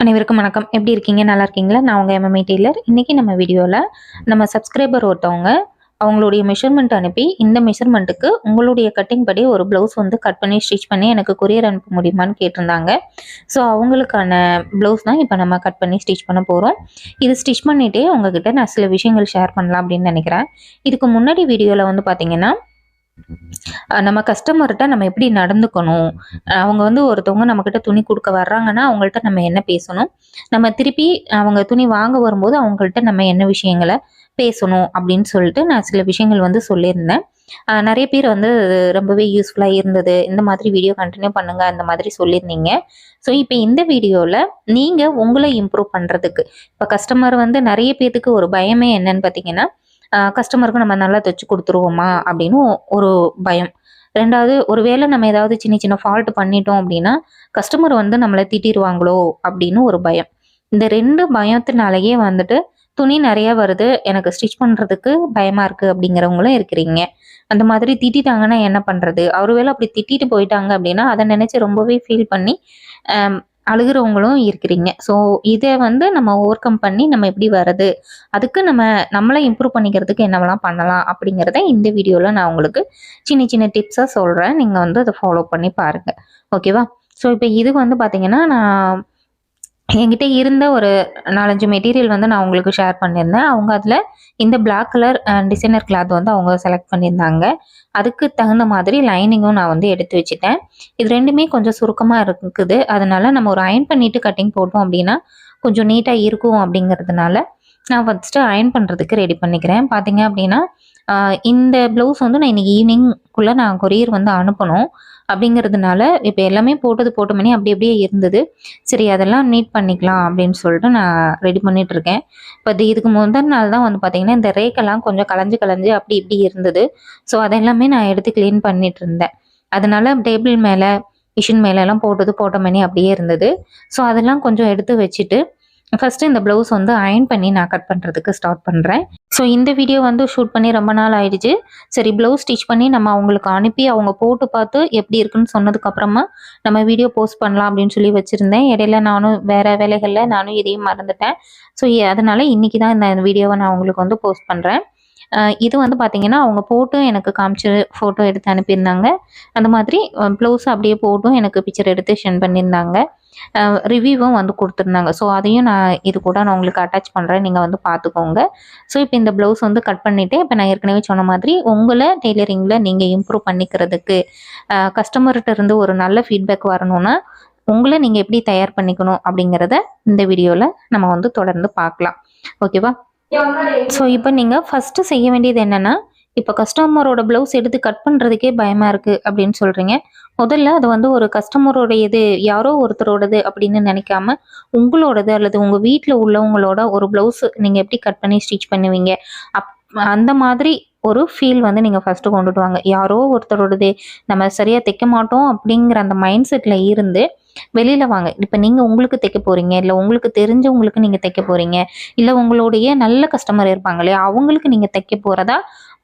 அனைவருக்கும் வணக்கம். எப்படி இருக்கீங்க? நல்லா இருக்கீங்களா? நான் உங்கள் எம்எம்ஐ டெய்லர். இன்றைக்கி நம்ம வீடியோவில் நம்ம சப்ஸ்கிரைபர் ஒருத்தவங்க அவங்களுடைய மெஷர்மெண்ட் அனுப்பி இந்த மெஷர்மெண்ட்டுக்கு உங்களுடைய கட்டிங் படி ஒரு ப்ளவுஸ் வந்து கட் பண்ணி ஸ்டிச் பண்ணி எனக்கு கொரியர் அனுப்ப முடியுமான்னு கேட்டிருந்தாங்க. ஸோ அவங்களுக்கான ப்ளவுஸ் தான் இப்போ நம்ம கட் பண்ணி ஸ்டிச் பண்ண போகிறோம் இது ஸ்டிச் பண்ணிகிட்டே உங்ககிட்ட நான் சில விஷயங்கள் ஷேர் பண்ணலாம் அப்படின்னு நினைக்கிறேன். இதுக்கு முன்னாடி வீடியோவில் வந்து பார்த்தீங்கன்னா நம்ம கஸ்டமர்கிட்ட நம்ம எப்படி நடந்துக்கணும்? அவங்க வந்து ஒருத்தவங்க நம்மக்கிட்ட துணி கொடுக்க வர்றாங்கன்னா அவங்கள்ட்ட நம்ம என்ன பேசணும்? நம்ம திருப்பி அவங்க துணி வாங்க வரும்போது அவங்கள்ட்ட நம்ம என்ன விஷயங்களை பேசணும் அப்படின்னு சொல்லிட்டு நான் சில விஷயங்கள் வந்து சொல்லியிருந்தேன். நிறைய பேர் வந்து ரொம்பவே யூஸ்ஃபுல்லாக இருந்தது. இந்த மாதிரி வீடியோ கண்டினியூ பண்ணுங்க அந்த மாதிரி சொல்லியிருந்தீங்க. ஸோ இப்போ இந்த வீடியோவில் நீங்கள் உங்களை இம்ப்ரூவ் பண்ணுறதுக்கு இப்போ கஸ்டமர் வந்து நிறைய பேர்த்துக்கு ஒரு பயமே என்னன்னு பார்த்தீங்கன்னா கஸ்டமருக்கு நம்ம நல்லா தைச்சு கொடுத்துருவோமா அப்படின்னு ஒரு பயம். ரெண்டாவது ஒருவேளை நம்ம ஏதாவது சின்ன சின்ன ஃபால்ட் பண்ணிட்டோம் அப்படின்னா கஸ்டமர் வந்து நம்மளை திட்டிடுவாங்களோ அப்படின்னு ஒரு பயம். இந்த ரெண்டு பயத்தினாலேயே வந்துட்டு துணி நிறைய வருது எனக்கு ஸ்டிச் பண்ணுறதுக்கு பயமாக இருக்குது அப்படிங்கிறவங்களும் இருக்கிறீங்க. அந்த மாதிரி திட்டிட்டாங்கன்னா என்ன பண்ணுறது ஒருவேளை அப்படி திட்டிட்டு போயிட்டாங்க அப்படின்னா அதை நினச்சி ரொம்பவே ஃபீல் பண்ணி அழுகுறவங்களும் இருக்கிறீங்க. ஸோ இதை வந்து நம்ம ஓவர் கம் பண்ணி நம்ம எப்படி வர்றது? அதுக்கு நம்ம நம்மளை இம்ப்ரூவ் பண்ணிக்கிறதுக்கு என்னவெல்லாம் பண்ணலாம் அப்படிங்கிறத இந்த வீடியோவில் நான் உங்களுக்கு சின்ன சின்ன டிப்ஸாக சொல்கிறேன் நீங்கள் வந்து அதை ஃபாலோ பண்ணி பாருங்கள் ஓகேவா ஸோ இப்போ இது வந்து பார்த்தீங்கன்னா நான் என்கிட்ட இருந்த ஒரு நாலஞ்சு மெட்டீரியல் வந்து நான் உங்களுக்கு ஷேர் பண்ணியிருந்தேன். அவங்க அதில் இந்த பிளாக் கலர் டிசைனர் கிளாத் வந்து அவங்க செலக்ட் பண்ணியிருந்தாங்க. அதுக்கு தகுந்த மாதிரி லைனிங்கும் நான் வந்து எடுத்து வச்சுட்டேன். இது ரெண்டுமே கொஞ்சம் சுருக்கமாக இருக்குது. அதனால நம்ம ஒரு அயன் பண்ணிட்டு கட்டிங் போட்டோம் அப்படின்னா கொஞ்சம் நீட்டாக இருக்கும் அப்படிங்கிறதுனால நான் ஃபஸ்ட்டு அயன் பண்ணுறதுக்கு ரெடி பண்ணிக்கிறேன். பார்த்தீங்க அப்படின்னா இந்த ப்ளவுஸ் வந்து நான் இன்னைக்கு ஈவினிங்குள்ளே நான் கொரியர் வந்து அனுப்பணும். அப்படிங்கிறதுனால இப்போ எல்லாமே போட்டது போட்ட மணி அப்படி அப்படியே இருந்தது. சரி அதெல்லாம் நீட் பண்ணிக்கலாம் அப்படின்னு சொல்லிட்டு நான் ரெடி பண்ணிட்டு இருக்கேன். இப்போ இது இதுக்கு முந்தின நாள் தான் வந்து பார்த்தீங்கன்னா இந்த ரேக்கெல்லாம் கொஞ்சம் கலைஞ்சு கலைஞ்சு அப்படி இப்படி இருந்தது. ஸோ அதெல்லாமே நான் எடுத்து க்ளீன் பண்ணிட்டு இருந்தேன். அதனால டேபிள் மேலே மிஷின் மேலே எல்லாம் போட்டது போட்ட மணி அப்படியே இருந்தது. ஸோ அதெல்லாம் கொஞ்சம் எடுத்து வச்சுட்டு ஃபஸ்ட்டு இந்த ப்ளவுஸ் வந்து அயன் பண்ணி நான் கட் பண்ணுறதுக்கு ஸ்டார்ட் பண்ணுறேன் ஸோ இந்த வீடியோ வந்து ஷூட் பண்ணி ரொம்ப நாள் ஆயிடுச்சு. சரி ப்ளவுஸ் ஸ்டிச் பண்ணி நம்ம அவங்களுக்கு அனுப்பி அவங்க போட்டு பார்த்து எப்படி இருக்குன்னு சொன்னதுக்கப்புறமா நம்ம வீடியோ போஸ்ட் பண்ணலாம் அப்படின்னு சொல்லி வச்சுருந்தேன். இடையில நானும் வேறு வேலைகளில் நானும் இதையும் மறந்துட்டேன். ஸோ அதனால் இன்னைக்கு தான் இந்த வீடியோவை நான் உங்களுக்கு வந்து போஸ்ட் பண்ணுறேன் இது வந்து பார்த்தீங்கன்னா அவங்க போட்டும் எனக்கு காமிச்சு ஃபோட்டோ எடுத்து அனுப்பியிருந்தாங்க. அந்த மாதிரி ப்ளவுஸ் அப்படியே போட்டும் எனக்கு பிக்சர் எடுத்து சென்ட் பண்ணியிருந்தாங்க. ரிவ்யூவும் வந்து கொடுத்துருந்தாங்க. ஸோ அதையும் நான் இது கூட நான் உங்களுக்கு அட்டாச் பண்ணுறேன் நீங்கள் வந்து பார்த்துக்கோங்க ஸோ இப்போ இந்த ப்ளவுஸ் வந்து கட் பண்ணிவிட்டு இப்போ நான் ஏற்கனவே சொன்ன மாதிரி உங்களை டெய்லரிங்கில் நீங்கள் இம்ப்ரூவ் பண்ணிக்கிறதுக்கு கஸ்டமர்கிட்ட இருந்து ஒரு நல்ல ஃபீட்பேக் வரணும்னா உங்களை நீங்கள் எப்படி தயார் பண்ணிக்கணும் அப்படிங்கிறத இந்த வீடியோவில் நம்ம வந்து தொடர்ந்து பார்க்கலாம். ஓகேவா ஸோ இப்போ நீங்கள் ஃபஸ்ட்டு செய்ய வேண்டியது என்னென்னா இப்போ கஸ்டமரோட ப்ளவுஸ் எடுத்து கட் பண்ணுறதுக்கே பயமாக இருக்குது அப்படின்னு சொல்கிறீங்க முதல்ல அது வந்து ஒரு கஸ்டமரோடையது யாரோ ஒருத்தரோடது அப்படின்னு நினைக்காம உங்களோடது அல்லது உங்கள் வீட்டில் உள்ளவங்களோட ஒரு ப்ளவுஸ் நீங்கள் எப்படி கட் பண்ணி ஸ்டிச் பண்ணுவீங்க? அப் அந்த மாதிரி ஒரு ஃபீல் வந்து நீங்கள் ஃபஸ்ட்டு கொண்டுட்டு வாங்க. யாரோ ஒருத்தரோடது நம்ம சரியாக தைக்க மாட்டோம் அப்படிங்கிற அந்த மைண்ட் செட்டில் இருந்து வெளியில் வாங்க. இப்போ நீங்கள் உங்களுக்கு தைக்க போகிறீங்க இல்லை உங்களுக்கு தெரிஞ்சவங்களுக்கு நீங்கள் தைக்க போகிறீங்க இல்லை உங்களுடைய நல்ல கஸ்டமர் இருப்பாங்க இல்லையா அவங்களுக்கு நீங்கள் தைக்க போகிறதா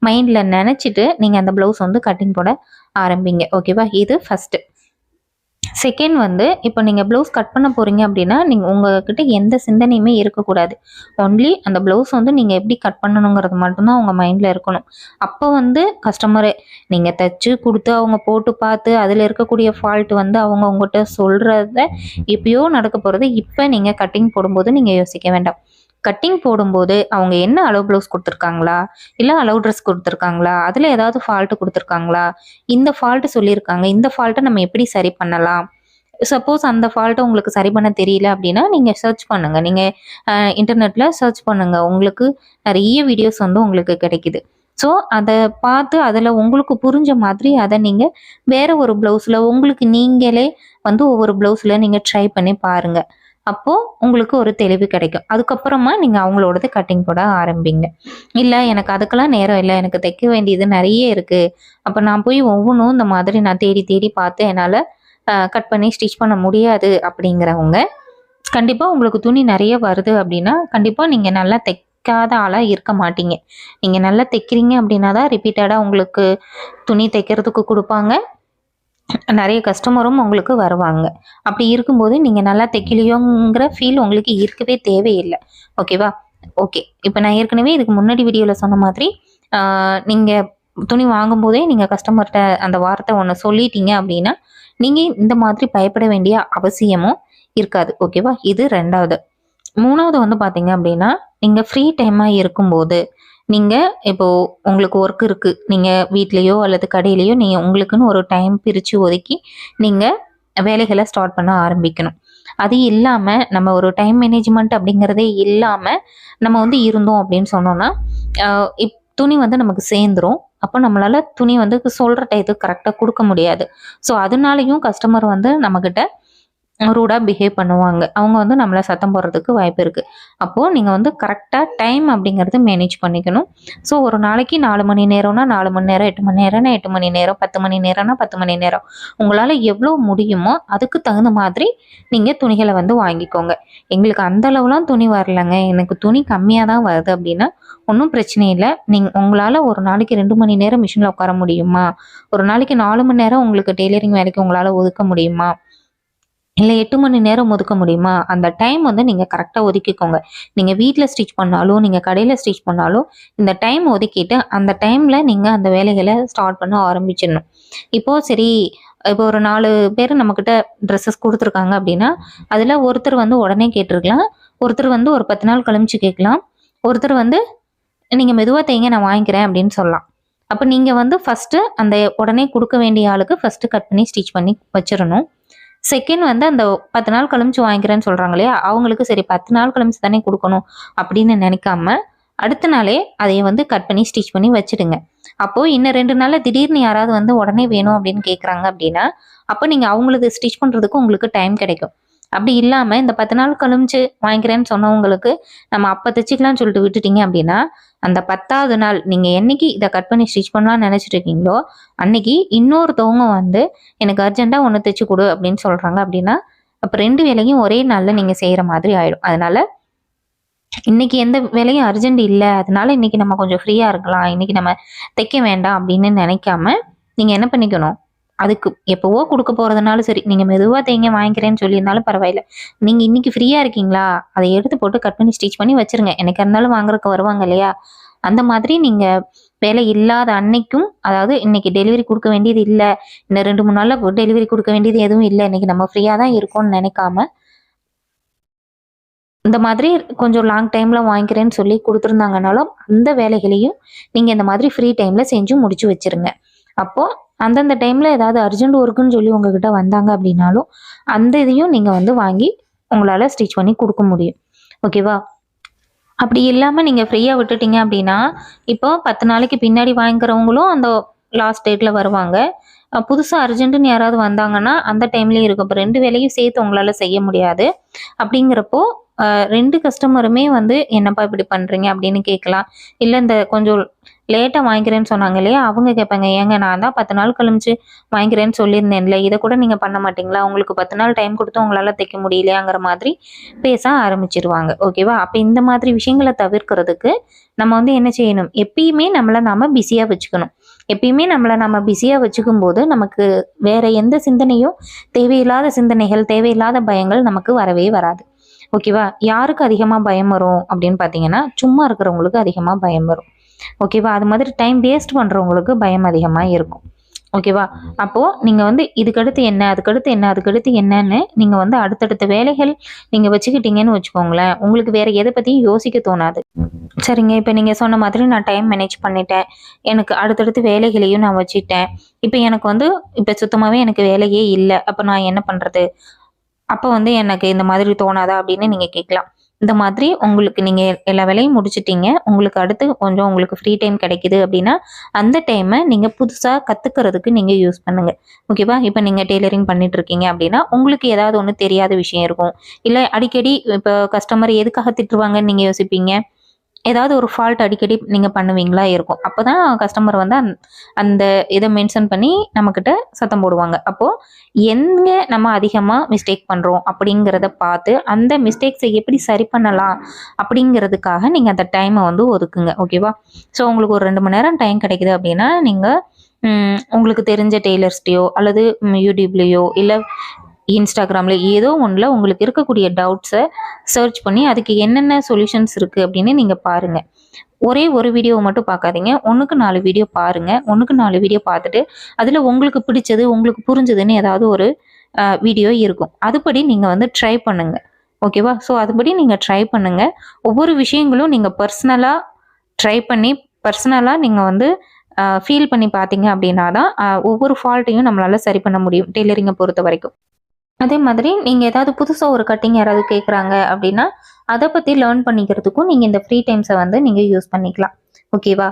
மைண்டில் நினச்சிட்டு நீங்கள் அந்த ப்ளவுஸ் வந்து கட்டிங் போட ஆரம்பிங்க. ஓகேவா இது ஃபஸ்ட்டு செகண்ட் வந்து இப்போ நீங்கள் ப்ளவுஸ் கட் பண்ண போகிறீங்க அப்படின்னா நீங்கள் உங்ககிட்ட எந்த சிந்தனையுமே இருக்கக்கூடாது. ஒன்லி அந்த ப்ளவுஸ் வந்து நீங்கள் எப்படி கட் பண்ணணுங்கிறது மட்டும்தான் உங்கள் மைண்டில் இருக்கணும். அப்போ வந்து கஸ்டமரு நீங்கள் தைச்சு கொடுத்து அவங்க போட்டு பார்த்து அதில் இருக்கக்கூடிய ஃபால்ட் வந்து அவங்க உங்கள்கிட்ட சொல்கிறத எப்பயோ நடக்க போகிறது இப்போ நீங்கள் கட்டிங் போடும்போது நீங்கள் யோசிக்க வேண்டாம். கட்டிங் போடும்போது அவங்க என்ன அளவு ப்ளவுஸ் கொடுத்துருக்காங்களா? இல்லை அளவு ட்ரெஸ் கொடுத்துருக்காங்களா? அதில் ஏதாவது ஃபால்ட்டு கொடுத்துருக்காங்களா? இந்த ஃபால்ட்டு சொல்லியிருக்காங்க. இந்த ஃபால்ட்டை நம்ம எப்படி சரி பண்ணலாம்? சப்போஸ் அந்த ஃபால்ட்டை உங்களுக்கு சரி பண்ண தெரியல அப்படின்னா நீங்கள் சர்ச் பண்ணுங்கள் நீங்கள் இன்டர்நெட்டில் சர்ச் பண்ணுங்கள் உங்களுக்கு நிறைய வீடியோஸ் வந்து உங்களுக்கு கிடைக்குது. ஸோ அதை பார்த்து அதில் உங்களுக்கு புரிஞ்ச மாதிரி அதை நீங்கள் வேறு ஒரு ப்ளவுஸில் உங்களுக்கு நீங்களே வந்து ஒவ்வொரு ப்ளவுஸில் நீங்கள் ட்ரை பண்ணி பாருங்கள் அப்போது உங்களுக்கு ஒரு தெளிவு கிடைக்கும். அதுக்கப்புறமா நீங்கள் அவங்களோடது கட்டிங் போட ஆரம்பிங்க. இல்லை எனக்கு அதுக்கெல்லாம் நேரம் இல்லை எனக்கு தைக்க வேண்டியது நிறைய இருக்குது அப்போ நான் போய் ஒவ்வொன்றும் இந்த மாதிரி நான் தேடி தேடி பார்த்து என்னால் கட் பண்ணி ஸ்டிச் பண்ண முடியாது அப்படிங்கிறவங்க கண்டிப்பாக உங்களுக்கு துணி நிறைய வருது அப்படின்னா கண்டிப்பாக நீங்கள் நல்லா தைக்காத ஆளாக இருக்க மாட்டீங்க. நீங்கள் நல்லா தைக்கிறீங்க அப்படின்னா தான் ரிப்பீட்டடாக உங்களுக்கு துணி தைக்கிறதுக்கு கொடுப்பாங்க. நிறைய கஸ்டமரும் உங்களுக்கு வருவாங்க. அப்படி இருக்கும்போது நீங்கள் நல்லா தைக்கலையோங்கிற ஃபீல் உங்களுக்கு இருக்கவே தேவையில்லை. ஓகேவா ஓகே இப்போ நான் ஏற்கனவே இதுக்கு முன்னாடி வீடியோவில் சொன்ன மாதிரி நீங்கள் துணி வாங்கும்போதே நீங்கள் கஸ்டமர்கிட்ட அந்த வார்த்தை ஒன்று சொல்லிட்டீங்க அப்படின்னா நீங்கள் இந்த மாதிரி பயப்பட வேண்டிய அவசியமும் இருக்காது. ஓகேவா இது ரெண்டாவது. மூணாவது வந்து பார்த்தீங்க அப்படின்னா நீங்கள் ஃப்ரீ டைமாக இருக்கும்போது நீங்கள் இப்போது உங்களுக்கு ஒர்க் இருக்குது நீங்கள் வீட்லேயோ அல்லது கடையிலையோ நீங்கள் உங்களுக்குன்னு ஒரு டைம் பிரித்து ஒதுக்கி நீங்கள் வேலைகளை ஸ்டார்ட் பண்ண ஆரம்பிக்கணும். அது இல்லாமல் நம்ம ஒரு டைம் மேனேஜ்மெண்ட் அப்படிங்கிறதே இல்லாமல் நம்ம வந்து இருந்தோம் அப்படின்னு சொன்னோன்னா இப் துணி வந்து நமக்கு சேர்ந்துரும். அப்போ நம்மளால் துணி வந்து சொல்கிற டயத்துக்கு கரெக்டாக கொடுக்க முடியாது. ஸோ அதனாலையும் கஸ்டமர் வந்து நம்மக்கிட்ட ரூடாக பிஹேவ் பண்ணுவாங்க. அவங்க வந்து நம்மளை சத்தம் போடுறதுக்கு வாய்ப்பு இருக்குது அப்போது நீங்கள் வந்து கரெக்டாக டைம் அப்படிங்கிறது மேனேஜ் பண்ணிக்கணும். ஸோ ஒரு நாளைக்கு நாலு மணி நேரம்னா நாலு மணி நேரம் எட்டு மணி நேரம்னா எட்டு மணி நேரம் பத்து மணி நேரம்னா பத்து மணி நேரம். உங்களால் எவ்வளோ முடியுமோ அதுக்கு தகுந்த மாதிரி நீங்கள் துணிகளை வந்து வாங்கிக்கோங்க. எங்களுக்கு அந்த அளவுலாம் துணி வரலங்க. எனக்கு துணி கம்மியாக தான் வருது அப்படின்னா ஒன்றும் பிரச்சனை இல்லை. நீங்கள் உங்களால் ஒரு நாளைக்கு ரெண்டு மணி நேரம் மிஷினில் உட்கார முடியுமா? ஒரு நாளைக்கு நாலு மணி நேரம் உங்களுக்கு டெய்லரிங் வேலைக்கு உங்களால் ஒதுக்க முடியுமா? இல்லை எட்டு மணி நேரம் ஒதுக்க முடியுமா? அந்த டைம் வந்து நீங்கள் கரெக்டாக ஒதுக்கிக்கோங்க. நீங்கள் வீட்டில் ஸ்டிச் பண்ணாலும் நீங்கள் கடையில் ஸ்டிச் பண்ணாலும் இந்த டைம் ஒதுக்கிட்டு அந்த டைமில் நீங்கள் அந்த வேலைகளை ஸ்டார்ட் பண்ண ஆரம்பிச்சிடணும். இப்போது சரி இப்போ ஒரு நாலு பேர் நம்மக்கிட்ட ட்ரெஸ்ஸஸ் கொடுத்துருக்காங்க அப்படின்னா அதில் ஒருத்தர் வந்து உடனே கேட்டிருக்கலாம். ஒருத்தர் வந்து ஒரு பத்து நாள் கழிச்சு கேட்கலாம். ஒருத்தர் வந்து நீங்கள் மெதுவாக தைங்க நான் வாங்கிக்கிறேன் அப்படின்னு சொல்லலாம். அப்போ நீங்கள் வந்து ஃபஸ்ட்டு அந்த உடனே கொடுக்க வேண்டிய ஆளுக்கு ஃபஸ்ட்டு கட் பண்ணி ஸ்டிச் பண்ணி வச்சிடணும். செகண்ட் வந்து அந்த பத்து நாள் கழிச்சு வாங்கிக்கிறேன்னு சொல்கிறாங்க இல்லையா? அவங்களுக்கு சரி பத்து நாள் கழிச்சு தானே கொடுக்கணும் அப்படின்னு நினைக்காம அடுத்த நாளே அதை வந்து கட் பண்ணி ஸ்டிச் பண்ணி வச்சுடுங்க. அப்போது இன்னும் ரெண்டு நாளில் திடீர்னு யாராவது வந்து உடனே வேணும் அப்படின்னு கேட்குறாங்க அப்படின்னா அப்போ நீங்கள் அவங்களுக்கு ஸ்டிச் பண்ணுறதுக்கு உங்களுக்கு டைம் கிடைக்கும். அப்படி இல்லாமல் இந்த பத்து நாள் கழிஞ்சு வாங்கிக்கிறேன்னு சொன்னவங்களுக்கு நம்ம அப்போ தைச்சிக்கலாம்னு சொல்லிட்டு விட்டுட்டீங்க அப்படின்னா அந்த பத்தாவது நாள் நீங்கள் என்னைக்கு இதை கட் பண்ணி ஸ்டிச் பண்ணலாம்னு நினச்சிட்டு இருக்கீங்களோ அன்னைக்கு இன்னொருத்தவங்க வந்து எனக்கு அர்ஜென்ட்டாக ஒன்று தைச்சி கொடு அப்படின்னு சொல்கிறாங்க அப்படின்னா அப்போ ரெண்டு வேலையும் ஒரே நாளில் நீங்கள் செய்கிற மாதிரி ஆயிடும். அதனால இன்னைக்கு எந்த வேலையும் அர்ஜென்ட் இல்லை அதனால இன்னைக்கு நம்ம கொஞ்சம் ஃப்ரீயாக இருக்கலாம் இன்னைக்கு நம்ம தைக்க வேண்டாம் அப்படின்னு நினைக்காம நீங்கள் என்ன பண்ணிக்கணும்? அதுக்கு எப்போவோ கொடுக்க போகிறதுனாலும் சரி நீங்கள் மெதுவாக தேங்க வாங்கிக்கிறேன்னு சொல்லியிருந்தாலும் பரவாயில்ல. நீங்கள் இன்னைக்கு ஃப்ரீயாக இருக்கீங்களா? அதை எடுத்து போட்டு கட் பண்ணி ஸ்டிச் பண்ணி வச்சிருங்க. எனக்கு இருந்தாலும் வாங்குறதுக்கு வருவாங்க இல்லையா? அந்த மாதிரி நீங்கள் வேலை இல்லாத அன்னைக்கும் அதாவது இன்னைக்கு டெலிவரி கொடுக்க வேண்டியது இல்லை இன்னும் ரெண்டு மூணு நாளில் டெலிவரி கொடுக்க வேண்டியது எதுவும் இல்லை. இன்னைக்கு நம்ம ஃப்ரீயாக தான் இருக்கோம்னு நினைக்காம இந்த மாதிரி கொஞ்சம் லாங் டைமில் வாங்கிக்கிறேன்னு சொல்லி கொடுத்துருந்தாங்கனாலும் அந்த வேலைகளையும் நீங்கள் இந்த மாதிரி ஃப்ரீ டைமில் செஞ்சு முடிச்சு வச்சிருங்க. அப்போது அந்தந்த டைமில் ஏதாவது அர்ஜென்ட் ஒர்க்குன்னு சொல்லி உங்ககிட்ட வந்தாங்க அப்படின்னாலும் அந்த இதையும் நீங்கள் வந்து வாங்கி உங்களால் ஸ்டிச் பண்ணி கொடுக்க முடியும். ஓகேவா அப்படி இல்லாமல் நீங்கள் ஃப்ரீயாக விட்டுட்டீங்க அப்படின்னா இப்போ பத்து நாளைக்கு பின்னாடி வாங்கிக்கிறவங்களும் அந்த லாஸ்ட் டேட்டில் வருவாங்க. புதுசாக அர்ஜென்ட்டுன்னு யாராவது வந்தாங்கன்னா அந்த டைம்லேயும் இருக்கும் இப்போ ரெண்டு வேலையும் சேர்த்து உங்களால் செய்ய முடியாது. அப்படிங்கிறப்போ ரெண்டு கஸ்டமருமே வந்து என்னப்பா இப்படி பண்ணுறீங்க அப்படின்னு கேட்கலாம். இல்லை இந்த கொஞ்சம் லேட்டாக வாங்கிக்கிறேன்னு சொன்னாங்க இல்லையா? அவங்க கேட்பாங்க ஏங்க நான் தான் பத்து நாள் கழிச்சு வாங்கிக்கிறேன்னு சொல்லியிருந்தேன்ல இதை கூட நீங்கள் பண்ண மாட்டீங்களா? உங்களுக்கு பத்து நாள் டைம் கொடுத்து உங்களால் தைக்க முடியலையாங்கிற மாதிரி பேச ஆரம்பிச்சிருவாங்க. ஓகேவா அப்போ இந்த மாதிரி விஷயங்களை தவிர்க்கிறதுக்கு நம்ம வந்து என்ன செய்யணும்? எப்பயுமே நம்மளை நாம் பிஸியாக வச்சுக்கணும். எப்பயுமே நம்மளை நம்ம பிஸியாக வச்சுக்கும் போது நமக்கு வேற எந்த சிந்தனையும் தேவையில்லாத சிந்தனைகள் தேவையில்லாத பயங்கள் நமக்கு வரவே வராது. ஓகேவா? யாருக்கு அதிகமாக பயம் வரும் அப்படின்னு பார்த்தீங்கன்னா சும்மா இருக்கிறவங்களுக்கு அதிகமாக பயம் வரும். ஓகேவா? அது மாதிரி டைம் வேஸ்ட் பண்ணுறவங்களுக்கு பயம் அதிகமாக இருக்கும். ஓகேவா? அப்போது நீங்கள் வந்து இதுக்கடுத்து என்ன அதுக்கடுத்து என்ன அதுக்கடுத்து என்னன்னு நீங்கள் வந்து அடுத்தடுத்த வேலைகள் நீங்கள் வச்சுக்கிட்டீங்கன்னு வச்சுக்கோங்களேன். உங்களுக்கு வேறு எதை பற்றியும் யோசிக்க தோணாது. சரிங்க. இப்போ நீங்கள் சொன்ன மாதிரி நான் டைம் மேனேஜ் பண்ணிட்டேன். எனக்கு அடுத்தடுத்து வேலைகளையும் நான் வச்சுட்டேன் இப்போ எனக்கு வந்து இப்போ சுத்தமாகவே எனக்கு வேலையே இல்லை. அப்போ நான் என்ன பண்ணுறது அப்போ வந்து எனக்கு இந்த மாதிரி தோணாதா அப்படின்னு நீங்கள் கேட்கலாம். இந்த மாதிரி உங்களுக்கு நீங்கள் எல்லா வேலையும் முடிச்சிட்டீங்க. உங்களுக்கு அடுத்து கொஞ்சம் உங்களுக்கு ஃப்ரீ டைம் கிடைக்குது அப்படின்னா அந்த டைமை நீங்கள் புதுசாக கற்றுக்கிறதுக்கு நீங்கள் யூஸ் பண்ணுங்கள் ஓகேவா இப்போ நீங்கள் டெய்லரிங் பண்ணிட்டு இருக்கீங்க அப்படின்னா உங்களுக்கு ஏதாவது ஒன்று தெரியாத விஷயம் இருக்கும். இல்லை அடிக்கடி இப்போ கஸ்டமர் எதுக்காக திட்டுவாங்கன்னு நீங்கள் யோசிப்பீங்க? ஏதாவது ஒரு ஃபால்ட் அடிக்கடி நீங்கள் பண்ணுவீங்களா இருக்கும். அப்போ தான் கஸ்டமர் வந்து அந்த அந்த இதை மென்ஷன் பண்ணி நம்மக்கிட்ட சத்தம் போடுவாங்க. அப்போது எங்கே நம்ம அதிகமாக மிஸ்டேக் பண்ணுறோம் அப்படிங்கிறத பார்த்து அந்த மிஸ்டேக்ஸை எப்படி சரி பண்ணலாம் அப்படிங்கிறதுக்காக நீங்கள் அந்த டைமை வந்து ஒதுக்குங்க. ஓகேவா ஸோ உங்களுக்கு ஒரு ரெண்டு மணி நேரம் டைம் கிடைக்குது அப்படின்னா நீங்கள் உங்களுக்கு தெரிஞ்ச டெய்லர்ஸ்டையோ அல்லது யூடியூப்லேயோ இல்லை இன்ஸ்டாகிராமில் ஏதோ ஒன்றில் உங்களுக்கு இருக்கக்கூடிய டவுட்ஸை சர்ச் பண்ணி அதுக்கு என்னென்ன சொல்யூஷன்ஸ் இருக்குது அப்படின்னு நீங்கள் பாருங்கள் ஒரே ஒரு வீடியோவை மட்டும் பார்க்காதீங்க. ஒன்றுக்கு நாலு வீடியோ பாருங்கள் ஒன்றுக்கு நாலு வீடியோ பார்த்துட்டு அதில் உங்களுக்கு பிடிச்சது உங்களுக்கு புரிஞ்சதுன்னு ஏதாவது ஒரு வீடியோ இருக்கும். அதுபடி நீங்கள் வந்து ட்ரை பண்ணுங்கள் ஓகேவா ஸோ அதுபடி நீங்கள் ட்ரை பண்ணுங்கள் ஒவ்வொரு விஷயங்களும் நீங்கள் பர்சனலாக ட்ரை பண்ணி பர்சனலாக நீங்கள் வந்து ஃபீல் பண்ணி பார்த்தீங்க அப்படின்னா தான் ஒவ்வொரு ஃபால்ட்டையும் நம்மளால் சரி பண்ண முடியும். டெய்லரிங்கை பொறுத்த வரைக்கும். அதே மாதிரி நீங்கள் ஏதாவது புதுசாக ஒரு கட்டிங் யாராவது கேட்குறாங்க அப்படின்னா அதை பற்றி லேர்ன் பண்ணிக்கிறதுக்கும் நீங்கள் இந்த ஃப்ரீ டைம்ஸை வந்து நீங்கள் யூஸ் பண்ணிக்கலாம். ஓகேவா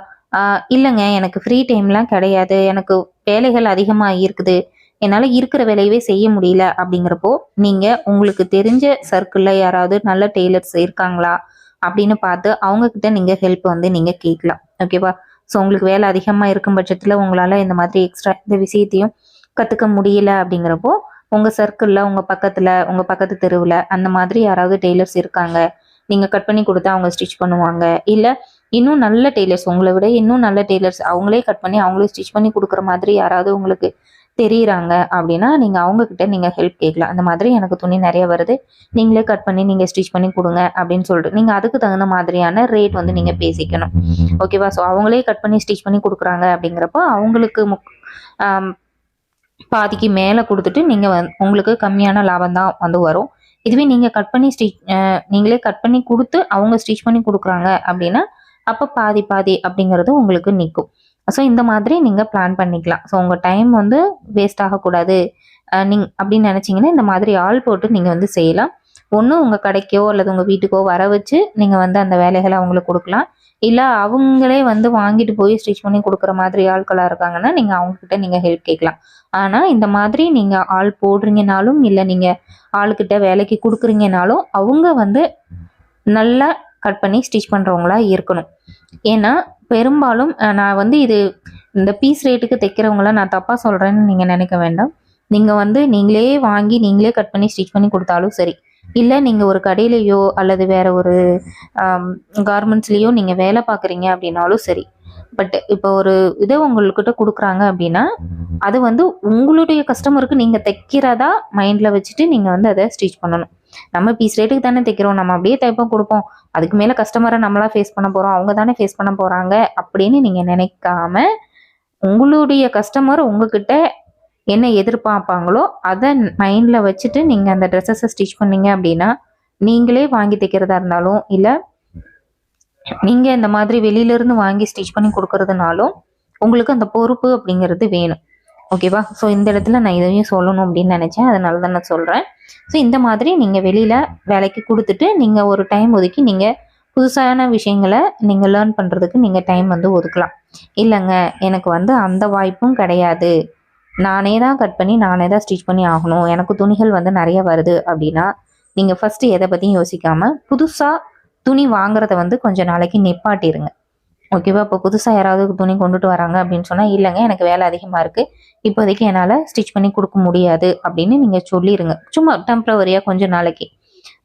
இல்லைங்க எனக்கு ஃப்ரீ டைம்லாம் கிடையாது. எனக்கு வேலைகள் அதிகமாக இருக்குது. என்னால் இருக்கிற வேலையவே செய்ய முடியல அப்படிங்கிறப்போ நீங்கள் உங்களுக்கு தெரிஞ்ச சர்க்கிளில் யாராவது நல்ல டெய்லர்ஸ் இருக்காங்களா அப்படின்னு பார்த்து அவங்கக்கிட்ட நீங்கள் ஹெல்ப் வந்து நீங்கள் கேட்கலாம். ஓகேவா ஸோ உங்களுக்கு வேலை அதிகமாக இருக்கும் பட்சத்தில் உங்களால் இந்த மாதிரி எக்ஸ்ட்ரா இந்த விஷயத்தையும் கற்றுக்க முடியல அப்படிங்கிறப்போ உங்கள் சர்க்கிளில் உங்கள் பக்கத்தில் உங்கள் பக்கத்து தெருவில் அந்த மாதிரி யாராவது டெய்லர்ஸ் இருக்காங்க. நீங்கள் கட் பண்ணி கொடுத்தா அவங்க ஸ்டிச் பண்ணுவாங்க. இல்லை இன்னும் நல்ல டெய்லர்ஸ் உங்களை விட இன்னும் நல்ல டெய்லர்ஸ் அவங்களே கட் பண்ணி அவங்களே ஸ்டிச் பண்ணி கொடுக்குற மாதிரி யாராவது உங்களுக்கு தெரியுறாங்க அப்படின்னா நீங்கள் அவங்கக்கிட்ட நீங்கள் ஹெல்ப் கேட்கலாம். அந்த மாதிரி எனக்கு துணி நிறைய வருது. நீங்களே கட் பண்ணி நீங்கள் ஸ்டிச் பண்ணி கொடுங்க அப்படின்னு சொல்லிட்டு நீங்கள் அதுக்கு தகுந்த மாதிரியான ரேட் வந்து நீங்கள் பேசிக்கணும். ஓகேவா ஸோ அவங்களே கட் பண்ணி ஸ்டிச் பண்ணி கொடுக்குறாங்க அப்படிங்கிறப்போ அவங்களுக்கு முக் பாதிக்கு மேலே கொடுத்துட்டு நீங்கள் வந் உங்களுக்கு கம்மியான லாபம் தான் வந்து வரும். இதுவே நீங்கள் கட் பண்ணி ஸ்டிச் நீங்களே கட் பண்ணி கொடுத்து அவங்க ஸ்டிச் பண்ணி கொடுக்குறாங்க அப்படின்னா அப்போ பாதி பாதி அப்படிங்கிறது உங்களுக்கு நிற்கும் ஸோ இந்த மாதிரி நீங்கள் பிளான் பண்ணிக்கலாம். ஸோ உங்கள் டைம் வந்து வேஸ்ட் ஆகக்கூடாது. நீங் அப்படின்னு நினச்சிங்கன்னா இந்த மாதிரி ஆள் போட்டு நீங்கள் வந்து செய்யலாம். ஒன்று உங்கள் கடைக்கோ அல்லது உங்கள் வீட்டுக்கோ வர வச்சு நீங்கள் வந்து அந்த வேலைகளை அவங்களுக்கு கொடுக்கலாம். இல்லை அவங்களே வந்து வாங்கிட்டு போய் ஸ்டிச் பண்ணி கொடுக்குற மாதிரி ஆட்களாக இருக்காங்கன்னா நீங்கள் அவங்கக்கிட்ட நீங்கள் ஹெல்ப் கேட்கலாம். ஆனால் இந்த மாதிரி நீங்கள் ஆள் போடுறீங்கனாலும் இல்லை நீங்கள் ஆளுக்கிட்ட வேலைக்கு கொடுக்குறீங்கனாலும் அவங்க வந்து நல்லா கட் பண்ணி ஸ்டிச் பண்ணுறவங்களா இருக்கணும். ஏன்னா பெரும்பாலும் நான் வந்து இது இந்த பீஸ் ரேட்டுக்கு தைக்கிறவங்கள நான் தப்பாக சொல்கிறேன்னு நீங்கள் நினைக்க வேண்டாம். நீங்கள் வந்து நீங்களே வாங்கி நீங்களே கட் பண்ணி ஸ்டிச் பண்ணி கொடுத்தாலும் சரி. இல்லை நீங்கள் ஒரு கடையிலையோ அல்லது வேறு ஒரு கார்மெண்ட்ஸ்லேயோ நீங்கள் வேலை பார்க்குறீங்க அப்படின்னாலும் சரி. பட் இப்போ ஒரு இதை உங்கள்கிட்ட கொடுக்குறாங்க அப்படின்னா அது வந்து உங்களுடைய கஸ்டமருக்கு நீங்கள் தைக்கிறதா மைண்டில் வச்சுட்டு நீங்கள் வந்து அதை ஸ்டிச் பண்ணணும். நம்ம பீஸ் ரேட்டுக்கு தானே தைக்கிறோம். நம்ம அப்படியே தைப்போம் கொடுப்போம். அதுக்கு மேலே கஸ்டமரை நம்மளா ஃபேஸ் பண்ண போகிறோம் அவங்க தானே ஃபேஸ் பண்ண போகிறாங்க அப்படின்னு நீங்கள் நினைக்காம உங்களுடைய கஸ்டமர் உங்ககிட்ட என்ன எதிர்பார்ப்பாங்களோ அதை மைண்டில் வச்சுட்டு நீங்கள் அந்த ட்ரெஸ்ஸஸை ஸ்டிச் பண்ணீங்க அப்படின்னா நீங்களே வாங்கி தைக்கிறதா இருந்தாலும் இல்லை நீங்கள் இந்த மாதிரி வெளியிலேருந்து வாங்கி ஸ்டிச் பண்ணி கொடுக்கறதுனாலும் உங்களுக்கு அந்த பொறுப்பு அப்படிங்கிறது வேணும். ஓகேவா ஸோ இந்த இடத்துல நான் இதையும் சொல்லணும் அப்படின்னு நினச்சேன். அதனால தான் நான் சொல்கிறேன் ஸோ இந்த மாதிரி நீங்கள் வெளியில் வேலைக்கு கொடுத்துட்டு நீங்கள் ஒரு டைம் ஒதுக்கி நீங்கள் புதுசான விஷயங்களை நீங்கள் லேர்ன் பண்ணுறதுக்கு நீங்கள் டைம் வந்து ஒதுக்கலாம். இல்லைங்க எனக்கு வந்து அந்த வாய்ப்பும் கிடையாது. நானே தான் கட் பண்ணி நானே தான் ஸ்டிச் பண்ணி ஆகணும். எனக்கு துணிகள் வந்து நிறைய வருது அப்படின்னா நீங்கள் ஃபஸ்ட்டு எதை பற்றியும் யோசிக்காமல் புதுசாக துணி வாங்குறத வந்து கொஞ்சம் நாளைக்கு நிப்பாட்டிடுங்க ஓகேவா இப்போ புதுசாக யாராவது துணி கொண்டுட்டு வராங்க அப்படின்னு சொன்னால் இல்லைங்க எனக்கு வேலை அதிகமாக இருக்குது இப்போதைக்கு என்னால் ஸ்டிச் பண்ணி கொடுக்க முடியாது அப்படின்னு நீங்கள் சொல்லிடுங்க சும்மா டெம்ப்ரவரியாக கொஞ்சம் நாளைக்கு.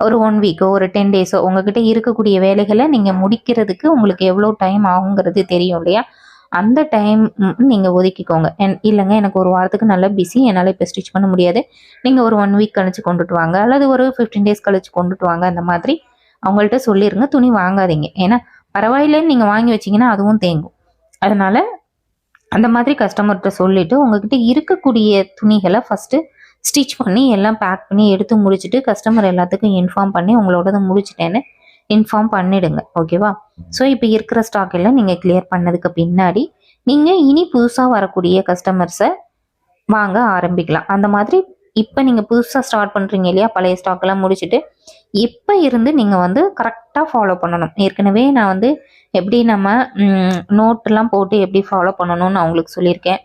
ஒரு ஒன் வீக்கோ ஒரு டென் டேஸோ உங்ககிட்ட இருக்கக்கூடிய வேலைகளை நீங்கள் முடிக்கிறதுக்கு உங்களுக்கு எவ்வளோ டைம் ஆகுங்கிறது தெரியும் இல்லையா? அந்த டைம் நீங்கள் ஒதுக்கிக்கோங்க. என்- இல்லைங்க எனக்கு ஒரு வாரத்துக்கு நல்லா பிஸி என்னால் இப்போ ஸ்டிச் பண்ண முடியாது. நீங்கள் ஒரு ஒன் வீக் கழிச்சு கொண்டுட்டு வாங்க. அல்லது ஒரு ஃபிஃப்டீன் டேஸ் கழிச்சு கொண்டுட்டு வாங்க அந்த மாதிரி. அவங்கள்ட்ட சொல்லிடுங்க துணி வாங்காதீங்க. ஏன்னா பரவாயில்லைன்னு நீங்கள் வாங்கி வச்சிங்கன்னா அதுவும் தேங்கும். அதனால அந்த மாதிரி கஸ்டமர்கிட்ட சொல்லிவிட்டு உங்ககிட்ட இருக்கக்கூடிய துணிகளை ஃபஸ்ட்டு ஸ்டிச் பண்ணி எல்லாம் பேக் பண்ணி எடுத்து முடிச்சுட்டு கஸ்டமர் எல்லாத்துக்கும் இன்ஃபார்ம் பண்ணி உங்களோடது முடிச்சிட்டேன்னு இன்ஃபார்ம் பண்ணிடுங்க. ஓகேவா ஸோ இப்போ இருக்கிற ஸ்டாக் எல்லாம் நீங்கள் கிளியர் பண்ணதுக்கு பின்னாடி நீங்கள் இனி புதுசாக வரக்கூடிய கஸ்டமர்ஸை வாங்க ஆரம்பிக்கலாம். அந்த மாதிரி இப்போ நீங்கள் புதுசாக ஸ்டார்ட் பண்ணுறீங்க இல்லையா? பழைய ஸ்டாக்கெல்லாம் முடிச்சுட்டு இப்போ இருந்து நீங்கள் வந்து கரெக்டாக ஃபாலோ பண்ணணும். ஏற்கனவே நான் வந்து எப்படி நம்ம நோட்டெலாம் போட்டு எப்படி ஃபாலோ பண்ணணும்னு நான் உங்களுக்கு சொல்லியிருக்கேன்.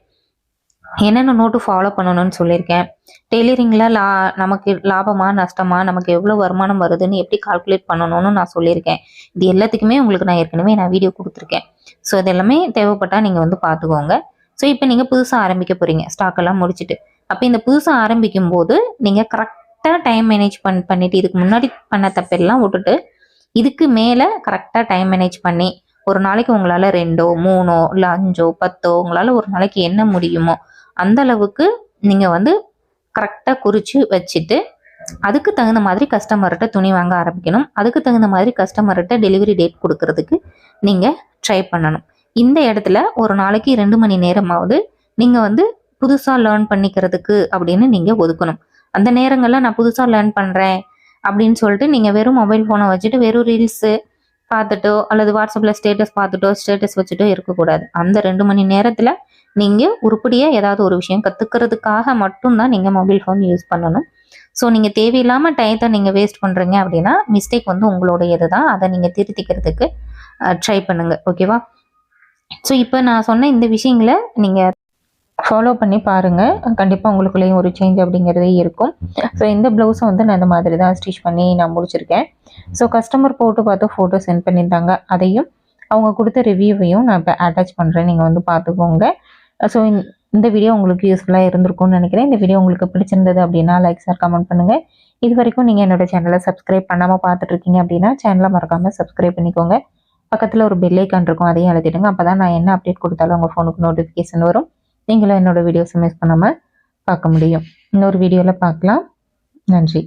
என்னென்ன நோட்டு ஃபாலோ பண்ணணும்னு சொல்லியிருக்கேன். டெய்லரிங்கில் லா நமக்கு லாபமா நஷ்டமா நமக்கு எவ்வளோ வருமானம் வருதுன்னு எப்படி கால்குலேட் பண்ணணும்னு நான் சொல்லியிருக்கேன். இது எல்லாத்துக்குமே உங்களுக்கு நான் ஏற்கனவே நான் வீடியோ கொடுத்துருக்கேன். ஸோ இதெல்லாமே தேவைப்பட்டால் நீங்கள் வந்து பார்த்துக்கோங்க. ஸோ இப்போ நீங்கள் புதுசாக ஆரம்பிக்க போகிறீங்க ஸ்டாக்கெல்லாம் முடிச்சுட்டு. அப்போ இந்த புதுசாக ஆரம்பிக்கும் போது நீங்கள் கரெக்டாக டைம் மேனேஜ் பண் பண்ணிட்டு இதுக்கு முன்னாடி பண்ண தப்பெல்லாம் விட்டுட்டு இதுக்கு மேலே கரெக்டாக டைம் மேனேஜ் பண்ணி ஒரு நாளைக்கு உங்களால் ரெண்டோ மூணோ இல்லை அஞ்சோ பத்தோ உங்களால் ஒரு நாளைக்கு என்ன முடியுமோ அந்த அளவுக்கு நீங்கள் வந்து கரெக்டாக குறித்து வச்சுட்டு அதுக்கு தகுந்த மாதிரி கஸ்டமர்கிட்ட துணி வாங்க ஆரம்பிக்கணும். அதுக்கு தகுந்த மாதிரி கஸ்டமர்கிட்ட டெலிவரி டேட் கொடுக்கறதுக்கு நீங்கள் ட்ரை பண்ணணும். இந்த இடத்துல ஒரு நாளைக்கு ரெண்டு மணி நேரமாவது நீங்கள் வந்து புதுசாக லேர்ன் பண்ணிக்கிறதுக்கு அப்படின்னு நீங்கள் ஒதுக்கணும். அந்த நேரங்களில் நான் புதுசாக லேர்ன் பண்ணுறேன் அப்படின்னு சொல்லிட்டு நீங்கள் வெறும் மொபைல் ஃபோனை வச்சுட்டு வெறும் ரீல்ஸு பார்த்துட்டோ அல்லது வாட்ஸ்அப்பில் ஸ்டேட்டஸ் பார்த்துட்டோ ஸ்டேட்டஸ் வச்சுட்டோ இருக்கக்கூடாது. அந்த ரெண்டு மணி நேரத்தில் நீங்கள் உருப்படியாக ஏதாவது ஒரு விஷயம் கற்றுக்கிறதுக்காக மட்டும்தான் நீங்கள் மொபைல் ஃபோன் யூஸ் பண்ணணும். ஸோ நீங்கள் தேவையில்லாமல் டயத்தை நீங்கள் வேஸ்ட் பண்ணுறீங்க அப்படின்னா மிஸ்டேக் வந்து உங்களுடையது தான் அதை நீங்கள் திருத்திக்கிறதுக்கு ட்ரை பண்ணுங்க. ஓகேவா ஸோ இப்போ நான் சொன்ன இந்த விஷயங்களை நீங்கள் ஃபாலோ பண்ணி பாருங்கள் கண்டிப்பாக உங்களுக்குள்ளேயும் ஒரு சேஞ்ச் அப்படிங்கிறதே இருக்கும். ஸோ இந்த ப்ளவுஸை வந்து நான் இந்த மாதிரி தான் ஸ்டிச் பண்ணி நான் முடிச்சிருக்கேன். ஸோ கஸ்டமர் போட்டு பார்த்து ஃபோட்டோ சென்ட் பண்ணியிருந்தாங்க. அதையும் அவங்க கொடுத்த ரிவ்யூவையும் நான் இப்போ அட்டாச் பண்ணுறேன் நீங்கள் வந்து பார்த்துக்கோங்க. ஸோ இந்த வீடியோ உங்களுக்கு யூஸ்ஃபுல்லாக இருந்திருக்கும்னு நினைக்கிறேன். இந்த வீடியோ உங்களுக்கு பிடிச்சிருந்தது அப்படின்னா லைக் சார் கமெண்ட் பண்ணுங்கள் இது வரைக்கும் நீங்கள் என்னோட சேனலை சப்ஸ்கிரைப் பண்ணாமல் பார்த்துட்ருக்கீங்க அப்படின்னா சேனலை மறக்காமல் சப்ஸ்கிரைப் பண்ணிக்கோங்க. பக்கத்தில் ஒரு பெல் ஐக்கான் இருக்கும். அதையும் அழுத்திடுங்க. அப்போ தான் நான் என்ன அப்டேட் கொடுத்தாலும் உங்கள் ஃபோனுக்கு நோட்டிஃபிகேஷன் வரும். நீங்களும் என்னோட வீடியோஸை மிஸ் பண்ணாமல் பார்க்க முடியும். இன்னொரு வீடியோவில் பார்க்கலாம். நன்றி.